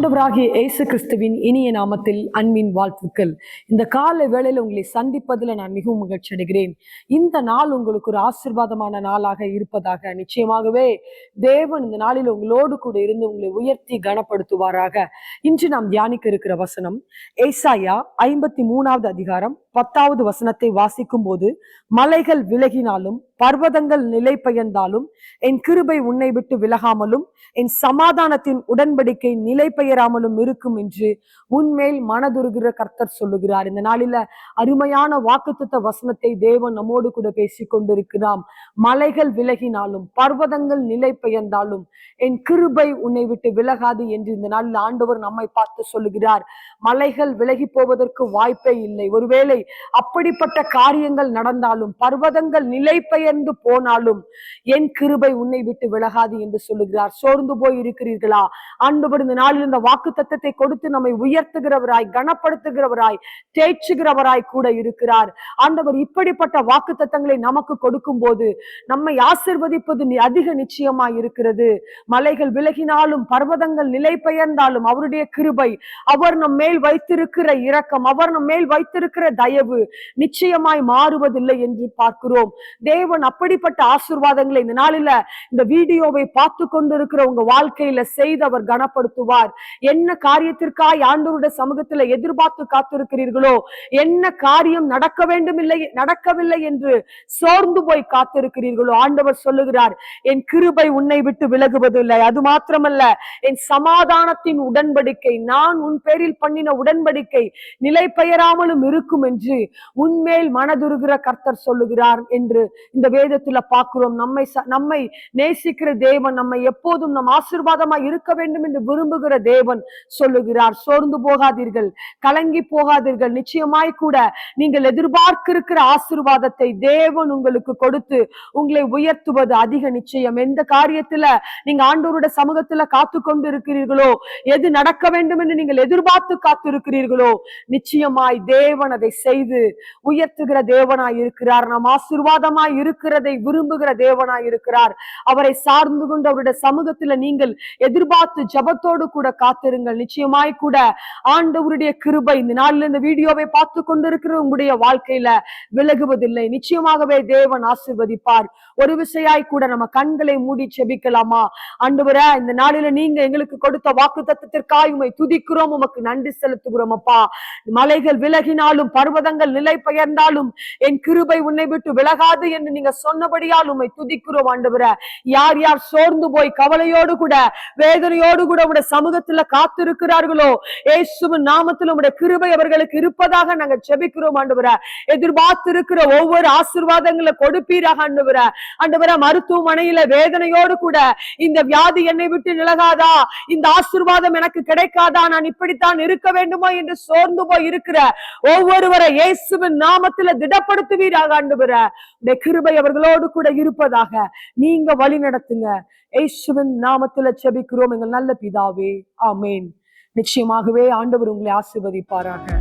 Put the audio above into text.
ஆண்டவராகிய இயேசு கிறிஸ்துவின் இனிய நாமத்தில் அன்பின் வாழ்த்துக்கள். இந்த கால வேளையில் உங்களை சந்திப்பதில் நான் மிகவும் மகிழ்ச்சி அடைகிறேன். இந்த நாள் உங்களுக்கு ஒரு ஆசீர்வாதமான நாளாக இருப்பதாக நிச்சயமாகவே தேவன் இந்த நாளில் உங்களோடு கூட இருந்து உங்களை உயர்த்தி கனப்படுத்துவாராக. இன்று நாம் தியானிக்க இருக்கிற வசனம் ஏசாயா ஐம்பத்தி மூணாவது அதிகாரம் பத்தாவது வசனத்தை வாசிக்கும் போது மலைகள் விலகினாலும் பர்வதங்கள் நிலை பெயர்ந்தாலும் என் கிருபை உன்னை விட்டு விலகாமலும் என் சமாதானத்தின் உடன்படிக்கை நிலை பெயராமலும் இருக்கும் என்று உன்மேல் மனதுருகிற கர்த்தர் சொல்லுகிறார். இந்த நாளில அருமையான வாக்குத்தத்த வசனத்தை தேவன் நம்மோடு கூட பேசி கொண்டிருக்கிறாம் மலைகள் விலகினாலும் பர்வதங்கள் நிலை பெயர்ந்தாலும் என் கிருபை உன்னை விட்டு விலகாது என்று இந்த நாளில் ஆண்டவர் நம்மை பார்த்து சொல்லுகிறார். மலைகள் விலகி போவதற்கு வாய்ப்பே இல்லை. ஒருவேளை அப்படிப்பட்ட காரியங்கள் நடந்தாலும் பர்வதங்கள் நிலை உயர்ந்து போனாலும் என் கிருபை உன்னை விட்டு விலகாது என்று சொல்லுகிறார். சோர்ந்து போய் இருக்கிறீர்களா? ஆண்டவர் இந்த நாளில் இந்த வாக்கு தத்தத்தை கொடுத்து நம்மை உயர்த்துகிறவராய் கனப்படுத்துகிறவராய் தேய்ச்சுகிறவராய் கூட இருக்கிறார். ஆண்டவர் இப்படிப்பட்ட வாக்கு தத்தங்களை நமக்கு கொடுக்கும் போது நம்மை ஆசிர்வதிப்பது அதிக நிச்சயமாய் இருக்கிறது. மலைகள் விலகினாலும் பர்வதங்கள் நிலை பெயர்ந்தாலும் அவருடைய கிருபை அவர் நம் மேல் வைத்திருக்கிற இரக்கம் அவர் நம் மேல் வைத்திருக்கிற தயவு நிச்சயமாய் மாறுவதில்லை என்று பார்க்கிறோம். தேவன் தேவன் அப்படிப்பட்ட ஆசிர்வாதங்களை இந்த நாளில இந்த வீடியோவை பார்த்து கொண்டிருக்கிற உங்க வாழ்க்கையில செய்து அவர் கனப்படுத்துவார். என்ன காரியத்திற்காய் ஆண்டவருடைய சமூகத்துல எதிர்பார்த்து காத்திருக்கிறீர்களோ என்ன காரியம் நடக்க வேண்டும் இல்லை நடக்கவில்லை என்று சோர்ந்து போய் காத்திருக்கிறீர்களோ ஆண்டவர் சொல்லுகிறார் என் கிருபை உன்னை விட்டு விலகுவதில்லை. அது மாத்திரமல்ல என் சமாதானத்தின் உடன்படிக்கை நான் உன் பேரில் பண்ணின உடன்படிக்கை நிலை பெயராமலும் இருக்கும் என்று உன்மேல் மனதுருகிற கர்த்தர் சொல்லுகிறார் என்று இந்த வேதத்துல பார்க்கிறோம். நம்மை நம்மை நேசிக்கிற தேவன் நம்மை எப்போதும் நம் ஆசீர்வாதமாய் இருக்க வேண்டும் என்று விரும்புகிற தேவன் சொல்லுகிறார். சோர்ந்து போகாதீர்கள் கலங்கி போகாதீர்கள். நிச்சயமாய் கூட நீங்கள் எதிர்பார்க்கிருக்கிற ஆசிர்வாதத்தை தேவன் உங்களுக்கு கொடுத்து உங்களை உயர்த்துவது அதிக நிச்சயம். எந்த காரியத்துல நீங்க ஆண்டவருடைய சமூகத்துல காத்து கொண்டு இருக்கிறீர்களோ எது நடக்க வேண்டும் என்று நீங்கள் எதிர்பார்த்து காத்து இருக்கிறீர்களோ நிச்சயமாய் தேவன் அதை செய்து உயர்த்துகிற தேவனாய் இருக்கிறார். நாம் ஆசிர்வாதமாய் இருக்க இருக்கிறதை விரும்புகிற தேவனாய் இருக்கிறார். அவரை சார்ந்து கொண்டு அவருடைய சமூகத்துல நீங்கள் எதிர்பார்த்து ஜபத்தோடு கூட காத்திருங்கள். நிச்சயமாய் கூட ஆண்டவருடைய கிருபை இந்த நாளில் இந்த வீடியோவை பார்த்து கொண்டிருக்கிற உங்களுடைய வாழ்க்கையில விலகுவதில்லை. நிச்சயமாகவே தேவன் ஆசிர்வதிப்பார். ஒரு விசையாய் கூட நம்ம கண்களை மூடி செபிக்கலாமா ஆண்டவரே இந்த நாளில நீங்க எங்களுக்கு கொடுத்த வாக்கு தத்துவத்திற்காய் உமை துதிக்கிறோம். உமக்கு நன்றி செலுத்துகிறோம் அப்பா. மலைகள் விலகினாலும் பர்வதங்கள் நிலை பெயர்ந்தாலும் என் கிருபை உன்னை விட்டு விலகாது என்று நீங்க சொன்னபடியால் உம்மை துதிக்கிறோம் ஆண்டவர. யார் யார் சோர்ந்து போய் கவலையோடு கூட வேதனையோடு கூட உடைய சமூகத்துல காத்திருக்கிறார்களோ ஏசுவின் நாமத்தில் உடைய கிருபை அவர்களுக்கு இருப்பதாக நாங்க செபிக்கிறோம் ஆண்டவரே. எதிர்பார்த்திருக்கிற ஒவ்வொரு ஆசிர்வாதங்களை கொடுப்பீராக ஆண்டவர. ஆண்டவர மருத்துவமனையில வேதனையோடு கூட இந்த வியாதி என்னை விட்டு நிலகாதா இந்த ஆசீர்வாதம் எனக்கு கிடைக்காதா? நான் இப்படித்தான் இருக்க வேண்டுமா என்று சோர்ந்து போய் இருக்கிற ஒவ்வொருவரை இயேசுவின் நாமத்துல திடப்படுத்துவீராக ஆண்டவரே. உடைய கிருபை அவர்களோடு கூட இருப்பதாக நீங்க வழி நடத்துங்க. ஏசுவின் நாமத்துல செபிக்கிறோம். எங்கள் நல்ல பிதாவே. ஆமேன். நிச்சயமாகவே ஆண்டவர் உங்களை ஆசிர்வதிப்பாராக.